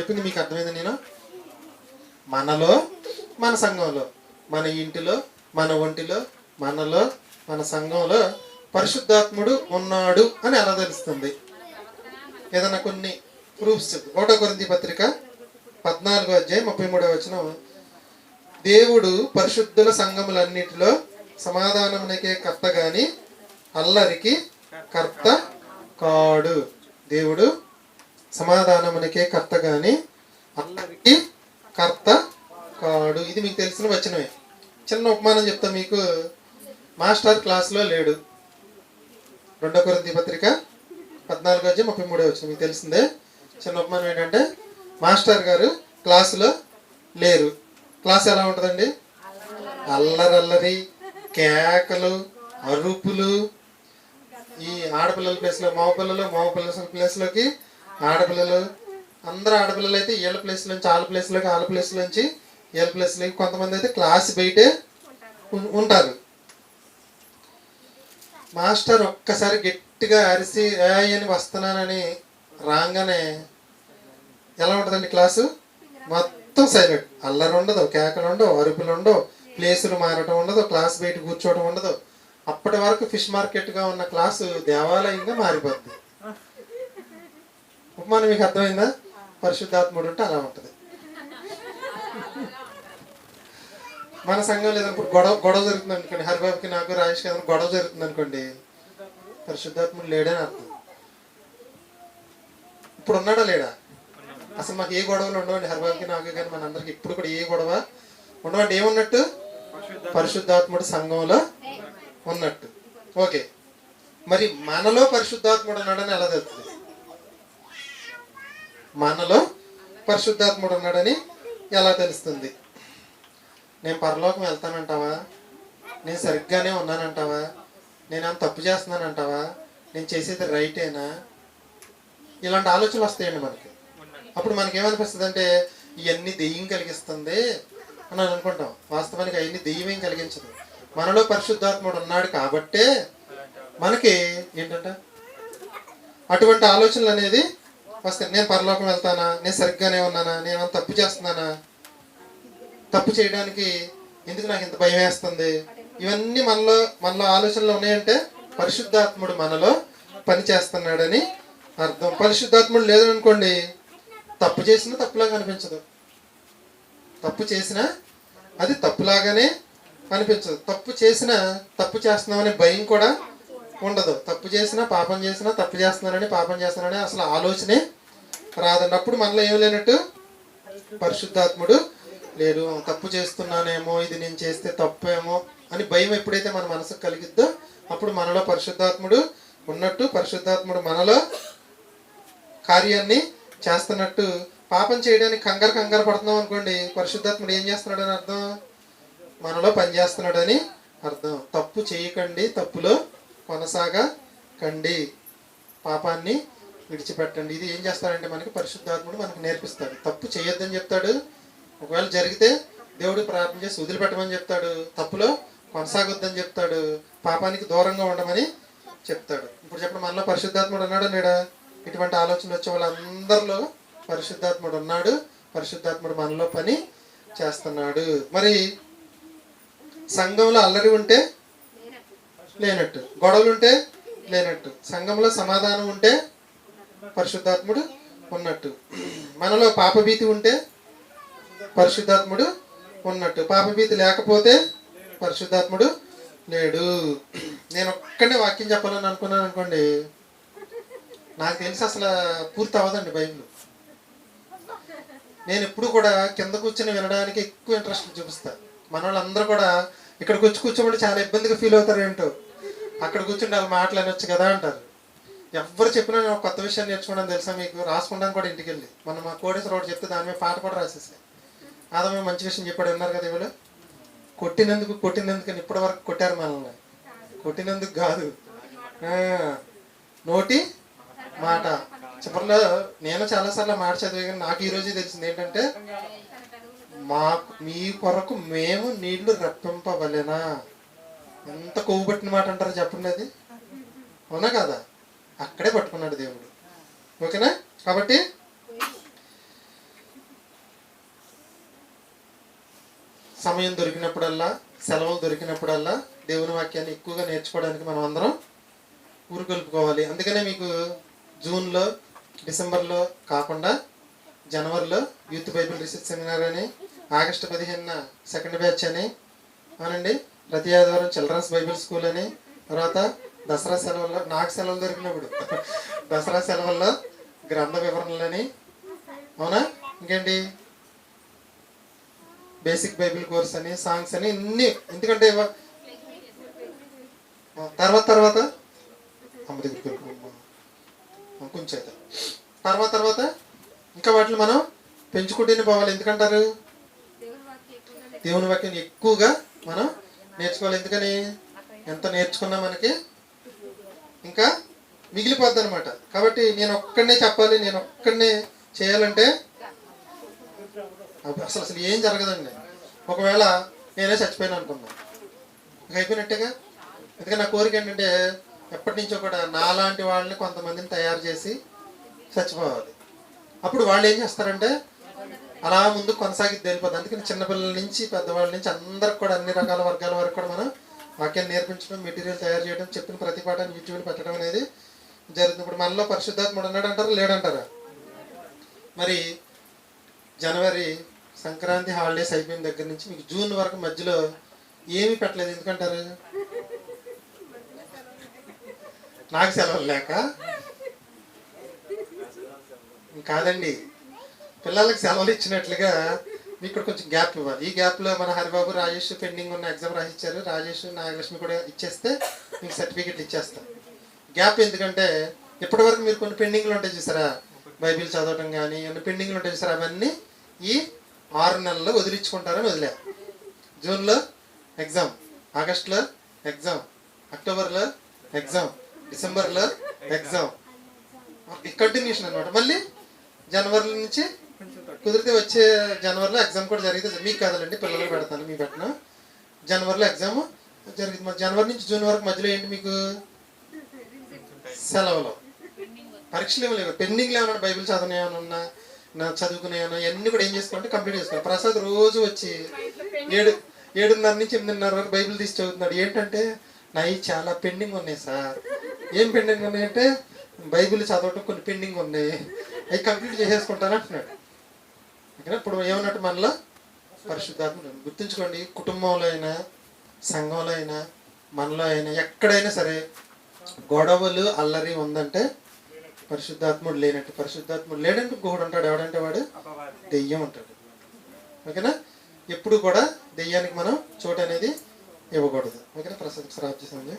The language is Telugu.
చెప్పింది మీకు అర్థమైంది నేను? మనలో మన సంఘంలో మన ఇంటిలో మన ఒంటిలో మనలో మన సంఘంలో పరిశుద్ధాత్ముడు ఉన్నాడు అని ఎలా తెలుస్తుంది? ఏదన్నా కొన్ని ప్రూఫ్స్ చెప్పు. ఒకటో కొరింది పత్రిక పద్నాలుగో అధ్యాయం ముప్పై మూడో వచనం. దేవుడు పరిశుద్ధుల సంఘములన్నిటిలో సమాధానమునకే కర్త గాని అల్లరికి కర్త కాడు. దేవుడు సమాధానమునకే కర్త గాని అందరికీ కర్త కాడు. ఇది మీకు తెలిసిన వచనమే. చిన్న ఉపమానం చెప్తా మీకు. మాస్టర్ క్లాస్లో లేడు. రెండో కొరింథీ పత్రిక పద్నాలుగు వచ్చి ముప్పై మూడో వచ్చిన మీకు తెలిసిందే? చిన్న ఉపమానం ఏంటంటే మాస్టర్ గారు క్లాసులో లేరు. క్లాస్ ఎలా ఉంటుందండి? అల్లరల్లరి కేకలు అరుపులు. ఈ ఆడపిల్లల ప్లేస్లో మగ పిల్లలు మగ పిల్లల ప్లేస్లోకి ఆడపిల్లలు అందరూ ఆడపిల్లలు అయితే ఏళ్ళ ప్లేస్ నుంచి ఆళ్ళ ప్లేస్లోకి ఆళ్ళ ప్లేస్ నుంచి ఏళ్ళ ప్లేస్లోకి కొంతమంది అయితే క్లాస్ బయటే ఉంటారు. మాస్టర్ ఒక్కసారి గట్టిగా అరిసి అని వస్తున్నానని రాగానే ఎలా ఉంటుందండి క్లాసు మొత్తం సైలెంట్ అల్లరి ఉండదు కేకలు ఉండవు అరుపులు ఉండవు ప్లేసులు మారటం ఉండదు క్లాస్ బయట కూర్చోవడం ఉండదు. అప్పటి వరకు ఫిష్ మార్కెట్గా ఉన్న క్లాసు దేవాలయంగా మారిపోద్ది. ఉపమానం మీకు అర్థమైందా? పరిశుద్ధాత్ముడు అంటే అలా ఉంటుంది. మన సంఘం లేదనుకో గొడవ గొడవ జరుగుతుంది అనుకోండి హరిబాబుకి నాకు రాజేష్కి ఏదైనా గొడవ జరుగుతుంది అనుకోండి పరిశుద్ధాత్ముడు లేడని అర్థం. ఇప్పుడు ఉన్నాడా లేడా? అసలు మాకు ఏ గొడవలు ఉండవండి హరిబాబుకి నాకు కానీ మన అందరికి ఇప్పుడు కూడా ఏ గొడవ ఉండవండి. ఏమున్నట్టు? పరిశుద్ధాత్ముడు సంఘంలో ఉన్నట్టు. ఓకే. మరి మనలో పరిశుద్ధాత్ముడు ఉన్నాడని ఎలా తెలుస్తుంది? మనలో పరిశుద్ధాత్ముడు ఉన్నాడని ఎలా తెలుస్తుంది? నేను పరలోకం వెళ్తానంటావా? నేను సరిగ్గానే ఉన్నానంటావా? నేను అంత తప్పు చేస్తున్నానంటావా? నేను చేసేది రైటేనా? ఇలాంటి ఆలోచనలు వస్తాయండి మనకి. అప్పుడు మనకి ఏమనిపిస్తుంది అంటే ఇవన్నీ దెయ్యం కలిగిస్తుంది అని అనుకుంటాం. వాస్తవానికి అవన్నీ దెయ్యం ఏం కలిగించదు. మనలో పరిశుద్ధాత్ముడు ఉన్నాడు కాబట్టే మనకి ఏంటంటే? అటువంటి ఆలోచనలు అనేది వస్తే నేను పరలోకం వెళ్తానా? నేను సరిగ్గానే ఉన్నానా? నేను తప్పు చేస్తున్నానా? తప్పు చేయడానికి ఎందుకు నాకు ఇంత భయం వేస్తుంది? ఇవన్నీ మనలో మనలో ఆలోచనలు ఉన్నాయంటే పరిశుద్ధాత్ముడు మనలో పని చేస్తున్నాడని అర్థం. పరిశుద్ధాత్ముడు లేదనుకోండి తప్పు చేసినా తప్పులాగా అనిపించదు. తప్పు చేసినా అది తప్పులాగానే అనిపించదు. తప్పు చేసినా తప్పు చేస్తున్నామనే భయం కూడా ఉండదు. తప్పు చేసినా పాపం చేసినా తప్పు చేస్తున్నానని పాపం చేస్తున్నానని అసలు ఆలోచనే రాదన్నప్పుడు మనలో ఏం లేనట్టు? పరిశుద్ధాత్ముడు లేడు తప్పు చేస్తున్నానేమో ఇది నేను చేస్తే తప్పేమో అని భయం ఎప్పుడైతే మన మనసుకు కలిగిద్దో అప్పుడు మనలో పరిశుద్ధాత్ముడు ఉన్నట్టు పరిశుద్ధాత్ముడు మనలో కార్యాన్ని చేస్తున్నట్టు. పాపం చేయడానికి కంగారు కంగారు పడుతున్నాం అనుకోండి పరిశుద్ధాత్ముడు ఏం చేస్తున్నాడని అర్థం? మనలో పనిచేస్తున్నాడని అర్థం. తప్పు చేయకండి తప్పులో కొనసాగకండి. పాపాన్ని విడిచిపెట్టండి. ఇది ఏం చేస్తాడంటే మనకి పరిశుద్ధాత్ముడు మనకు నేర్పిస్తాడు. తప్పు చేయొద్దని చెప్తాడు. ఒకవేళ జరిగితే దేవుడు ప్రార్థన చేసి వదిలిపెట్టమని చెప్తాడు. తప్పులో కొనసాగొద్దని చెప్తాడు. పాపానికి దూరంగా ఉండమని చెప్తాడు. ఇప్పుడు చెప్పండి మనలో పరిశుద్ధాత్ముడు ఉన్నాడు నేడా ఇటువంటి ఆలోచనలు వచ్చే వాళ్ళందరిలో పరిశుద్ధాత్ముడు ఉన్నాడు. పరిశుద్ధాత్ముడు మనలో పని చేస్తున్నాడు. మరి సంఘంలో అల్లరి ఉంటే లేనట్టు. గొడవలు ఉంటే లేనట్టు. సంఘంలో సమాధానం ఉంటే పరిశుద్ధాత్ముడు ఉన్నట్టు. మనలో పాపభీతి ఉంటే పరిశుద్ధాత్ముడు ఉన్నట్టు. పాపభీతి లేకపోతే పరిశుద్ధాత్ముడు లేడు. నేను ఒక్కడే వాక్యం చెప్పాలని అనుకున్నాను అనుకోండి నాకు తెలిసి అసలు పూర్తి అవ్వదండి బైబిల్. నేను ఎప్పుడు కూడా కింద కూర్చొని వినడానికి ఎక్కువ ఇంట్రెస్ట్ చూపిస్తా. మన వాళ్ళందరూ కూడా ఇక్కడ కూర్చు కూర్చోబడి చాలా ఇబ్బందిగా ఫీల్ అవుతారు ఏంటో అక్కడ కూర్చుంటే వాళ్ళు మాటలు అనొచ్చు కదా అంటారు. ఎవరు చెప్పినా నేను కొత్త విషయాన్ని నేర్చుకోవడం తెలుసా? మీకు రాసుకుంటాను కూడా ఇంటికి వెళ్ళి మనం మా కోడేశ్వర ఒకటి చెప్తే దాని మీద పాట కూడా రాసేసాయి ఆదమే మంచి విషయం చెప్పాడు విన్నారు కదా ఇవాళ? కొట్టినందుకు కొట్టినందుకు ఇప్పటి వరకు కొట్టారు మనల్ని. కొట్టినందుకు కాదు. నోటి మాట. చివరిలో నేను చాలాసార్లు మాట చదివే కానీ నాకు ఈరోజు తెలిసింది ఏంటంటే మా మీ కొరకు మేము నీళ్ళు రప్పింపవలేనా? ఎంత కొవ్వు పట్టిన మాట అంటారు చెప్పండి అది? అవునా కదా? అక్కడే పట్టుకున్నాడు దేవుడు. ఓకేనా? కాబట్టి సమయం దొరికినప్పుడల్లా సెలవులు దొరికినప్పుడల్లా దేవుని వాక్యాన్ని ఎక్కువగా నేర్చుకోవడానికి మనం అందరం ఊరుకొల్పుకోవాలి అందుకనే మీకు జూన్లో డిసెంబర్లో కాకుండా జనవరిలో యూత్ బైబిల్ రీసెర్చ్ సెమినార్ అని ఆగస్టు పదిహేనున సెకండ్ బ్యాచ్ అని అవునండి ప్రతి ఆదివారం చిల్డ్రన్స్ బైబిల్ స్కూల్ అని తర్వాత దసరా సెలవుల్లో నాకు సెలవులు దొరికినప్పుడు. దసరా సెలవుల్లో గ్రంథ వివరణలని. అవునా? ఇంకేంటి? బేసిక్ బైబిల్ కోర్స్ అని సాంగ్స్ అని ఇన్ని. ఎందుకంటే తర్వాత తర్వాత? అమ్మ దగ్గరికి వెళ్ళిపో. కొంచెం తర్వాత తర్వాత? ఇంకా వాటిని మనం పెంచుకుంటూనే పోవాలి. ఎందుకంటారు? దేవుని వాక్యం ఎక్కువగా మనం నేర్చుకోవాలి. ఎందుకని? ఎంత నేర్చుకున్నా మనకి ఇంకా మిగిలిపోద్ది అనమాట కాబట్టి నేను ఒక్కడనే చెప్పాలి నేను ఒక్కడనే చేయాలంటే అసలు అసలు ఏం జరగదండి. ఒకవేళ నేనే చచ్చిపోయాను అనుకుందాం. ఇంకా అయిపోయినట్టేగా? ఎందుకంటే నా కోరిక ఏంటంటే ఎప్పటి నుంచో కూడా నాలాంటి వాళ్ళని కొంతమందిని తయారు చేసి చచ్చిపోవాలి. అప్పుడు వాళ్ళు ఏం చేస్తారంటే అలా ముందు కొనసాగి వెళ్ళిపోద్ది. అందుకని చిన్నపిల్లల నుంచి పెద్దవాళ్ళ నుంచి అందరికి కూడా అన్ని రకాల వర్గాల వరకు కూడా మనం వాక్యాన్ని నేర్పించడం మెటీరియల్ తయారు చేయడం చెప్పిన ప్రతి పాఠాన్ని యూట్యూబ్లో పెట్టడం అనేది జరుగుతుంది. ఇప్పుడు మనలో పరిశుద్ధాత్ముడు ఉన్నాడు అంటారా? లేడంటారా? మరి జనవరి సంక్రాంతి హాలిడేస్ అయిపోయిన దగ్గర నుంచి మీకు జూన్ వరకు మధ్యలో ఏమీ పెట్టలేదు. ఎందుకంటారు? నాకు సెలవులు లేక? కాదండి. పిల్లలకి సెలవులు ఇచ్చినట్లుగా ఇక్కడ కొంచెం గ్యాప్ ఇవ్వాలి. ఈ గ్యాప్లో మన హరిబాబు రాజేష్ పెండింగ్ ఉన్న ఎగ్జామ్ రాసిచ్చారు. రాజేష్ నాగలక్ష్మి కూడా ఇచ్చేస్తే మీకు సర్టిఫికెట్లు ఇచ్చేస్తాం. గ్యాప్ ఎందుకంటే ఇప్పటివరకు మీరు కొన్ని పెండింగ్లు ఉంటాయి చూసారా? బైబిల్ చదవటం కానీ అన్ని పెండింగ్లు ఉంటాయి చూసారా? అవన్నీ ఈ ఆరు నెలల్లో వదిలించుకుంటారని వదిలే. జూన్లో ఎగ్జామ్ ఆగస్టులో ఎగ్జామ్ అక్టోబర్లో ఎగ్జామ్ డిసెంబర్లో ఎగ్జామ్ కంటిన్యూషన్ అనమాట మళ్ళీ జనవరి నుంచి కుదిరితే వచ్చే జనవరిలో ఎగ్జామ్ కూడా జరిగితే మీకు కాదండి పిల్లలు పెడతాను మీ పెట్టిన. జనవరిలో ఎగ్జామ్ జరిగింది మరి జనవరి నుంచి జూన్ వరకు మధ్యలో ఏంటి మీకు? సెలవులు. పరీక్షలు ఏమి లేవు. పెండింగ్లు ఏమైనా బైబిల్ చదవని ఏమైనా ఉన్నా నా చదువుకునే ఇవన్నీ కూడా ఏం చేసుకోవాలంటే కంప్లీట్ చేసుకోవాలి. ప్రసాద్ రోజు వచ్చి ఏడు ఏడున్నర నుంచి ఎనిమిదిన్నర వరకు బైబిల్ తీసి చదువుతున్నాడు. ఏంటంటే నాయి చాలా పెండింగ్ ఉన్నాయి సార్. ఏం పెండింగ్ ఉన్నాయంటే బైబిల్ చదవటం కొన్ని పెండింగ్ ఉన్నాయి. అవి కంప్లీట్ చేసేసుకుంటాను అంటున్నాడు. ఓకేనా ఇప్పుడు ఏమన్నట్టు మనలో పరిశుద్ధాత్మ. గుర్తుంచుకోండి. కుటుంబంలో అయినా సంఘంలో అయినా మనలో అయినా ఎక్కడైనా సరే గొడవలు అల్లరి ఉందంటే పరిశుద్ధాత్ముడు లేనట్టు పరిశుద్ధాత్ముడు లేడంటే ఇంకొకడు ఉంటాడు. ఎవడంటే వాడు? దెయ్యం ఉంటాడు. ఓకేనా? ఎప్పుడు కూడా దెయ్యానికి మనం చోటు అనేది ఇవ్వకూడదు. ఓకేనా? ప్రసాద్ ఆఫ్ చేసామండి